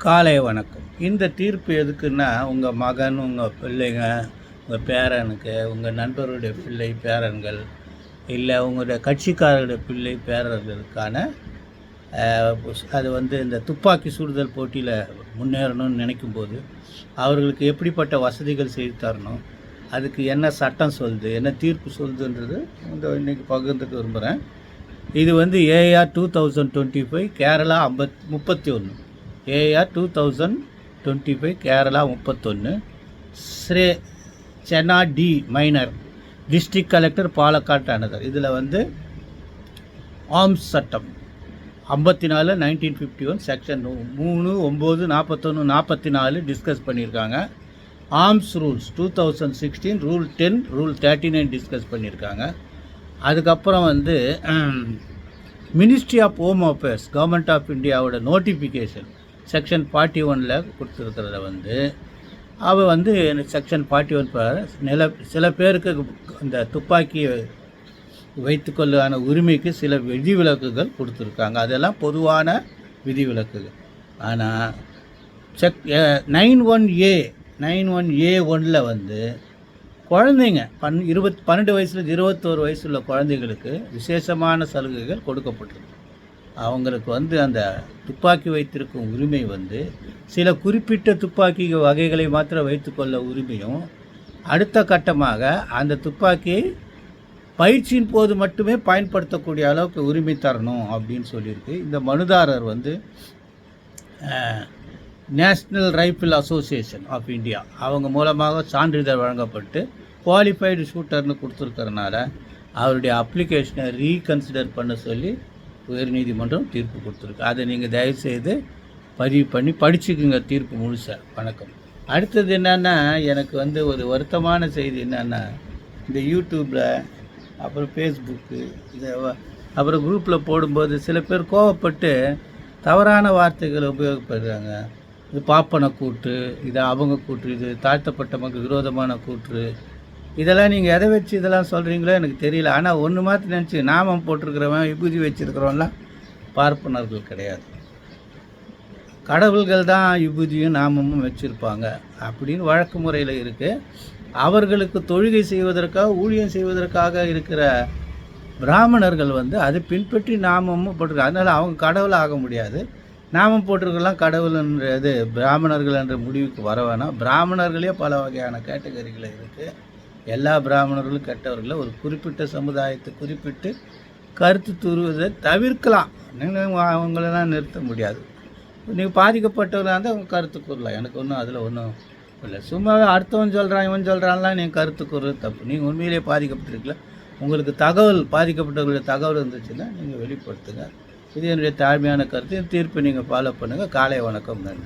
காலை வணக்கம். இந்த தீர்ப்பு எதுக்குன்னா உங்கள் மகன் உங்கள் பிள்ளைங்க உங்கள் பேரனுக்கு உங்கள் நண்பருடைய பிள்ளை பேரன்கள் இல்லை உங்களுடைய கட்சிக்காரருடைய பிள்ளை பேரர்களுக்கான அது வந்து இந்த துப்பாக்கி சுடுதல் போட்டியில் முன்னேறணும்னு நினைக்கும் போது அவர்களுக்கு எப்படிப்பட்ட வசதிகள் செய்து தரணும் அதுக்கு என்ன சட்டம் சொல்லுது என்ன தீர்ப்பு சொல்லுதுன்றது இந்த இன்றைக்கி பகிர்ந்துக்க விரும்புகிறேன் இது வந்து AR two thousand twenty five Kerala ஐம்பத் முப்பத்தி ஒன்று AR two thousand twenty five Kerala முப்பத்தொன்று ஸ்ரே சென்னா D minor district collector Palakkad another. இதில் வந்து ஆர்ம்ஸ் சட்டம். ஐம்பத்தி நாலு நைன்டீன் ஃபிஃப்டி ஒன் செக்ஷன் மூணு ஒம்பது நாற்பத்தொன்று நாற்பத்தி நாலு டிஸ்கஸ் பண்ணியிருக்காங்க. Arms rules two thousand sixteen rule ten rule thirty nine discuss பண்ணியிருக்காங்க. அதுக்கப்புறம் வந்து ministry of home affairs government of இந்தியாவோட நோட்டிஃபிகேஷன் செக்ஷன் ஃபார்ட்டி ஒனில் கொடுத்துருக்கிறத வந்து அவள் வந்து செக்ஷன் ஃபார்ட்டி ஒன் நில சில பேருக்கு இந்த துப்பாக்கியை வைத்துக்கொள்ளான உரிமைக்கு சில விதிவிலக்குகள் கொடுத்துருக்காங்க. அதெல்லாம் பொதுவான விதிவிலக்குகள். ஆனால் sec nine one A nine one A ஒனில் வந்து குழந்தைங்க பன் இருபத் பன்னெண்டு வயசுல இருபத்தோரு வயசுள்ள குழந்தைகளுக்கு விசேஷமான சலுகைகள் கொடுக்கப்பட்டிருக்கு. அவங்களுக்கு வந்து அந்த துப்பாக்கி வைத்திருக்கும் உரிமை வந்து சில குறிப்பிட்ட துப்பாக்கி வகைகளை மாத்திரம் வைத்துக்கொள்ள உரிமையும் அடுத்த கட்டமாக அந்த துப்பாக்கியை பயிற்சியின் போது மட்டுமே பயன்படுத்தக்கூடிய அளவுக்கு உரிமை தரணும் அப்படின்னு சொல்லியிருக்கு. இந்த மனுதாரர் வந்து national rifle association of India அவங்க மூலமாக சான்றிதழ் வழங்கப்பட்டு குவாலிஃபைடு ஷூட்டர்னு கொடுத்துருக்கறனால அவருடைய அப்ளிகேஷனை ரீகன்சிடர் பண்ண சொல்லி உயர்நீதிமன்றம் தீர்ப்பு கொடுத்துருக்கு. அதை நீங்கள் தயவுசெய்து பதிவு பண்ணி படிச்சுக்குங்க தீர்ப்பு முழுசாக வணக்கம். அடுத்தது என்னென்னா எனக்கு வந்து ஒரு வருத்தமான செய்தி என்னென்னா இந்த யூடியூப்பில் அப்புறம் ஃபேஸ்புக்கு இதை அப்புறம் குரூப்பில் போடும்போது சில பேர் கோவப்பட்டு தவறான வார்த்தைகளை உபயோகப்படுறாங்க. இது பாப்பன கூற்று இது அவங்க கூற்று இது தாழ்த்தப்பட்ட மக்கள் விரோதமான கூற்று இதெல்லாம் நீங்கள் எதை வச்சு இதெல்லாம் சொல்கிறீங்களோ எனக்கு தெரியல. ஆனால் ஒன்று மாற்றி நினச்சி நாமம் போட்டிருக்கிறவன் விபூதி வச்சுருக்கிறவன்லாம் பார்ப்பனர்கள் கிடையாது. கடவுள்கள் தான் விபூதியும் நாமமும் வச்சுருப்பாங்க அப்படின்னு வழக்கு முறையில் இருக்குது அவர்களுக்கு தொழுகை செய்வதற்காக ஊழியம் செய்வதற்காக இருக்கிற பிராமணர்கள் வந்து அதை பின்பற்றி நாமமும் போட்டிருக்காங்க அதனால் அவங்க கடவுள் ஆக முடியாது. நாமம் போட்டிருக்கலாம் கடவுள் என்ற இது பிராமணர்கள் என்ற முடிவுக்கு வர வேணாம். பிராமணர்களே பல வகையான கேட்டகரிகள் இருக்குது எல்லா பிராமணர்களும் கெட்டவர்களை ஒரு குறிப்பிட்ட சமுதாயத்தை குறிப்பிட்டு கருத்து தூறுவதை தவிர்க்கலாம். நீங்கள் அவங்களெல்லாம் நிறுத்த முடியாது. நீங்கள் பாதிக்கப்பட்டவராக இருந்தால் அவங்க கருத்து கூறலாம். எனக்கு ஒன்றும் அதில் ஒன்றும் இல்லை. சும்மாவே அடுத்தவன் சொல்கிறான் இவன் சொல்கிறான்லாம் நீங்கள் கருத்து கூறுறது தப்பு. நீங்கள் உண்மையிலேயே பாதிக்கப்பட்டிருக்கல உங்களுக்கு தகவல் பாதிக்கப்பட்டவர்களுடைய தகவல் இருந்துச்சுன்னா நீங்கள் வெளிப்படுத்துங்க. இது என்னுடைய தாழ்மையான கருத்து. தீர்ப்பு தீர்ப்பை நீங்கள் ஃபாலோ பண்ணுங்கள் காலை வணக்கம். நன்றி.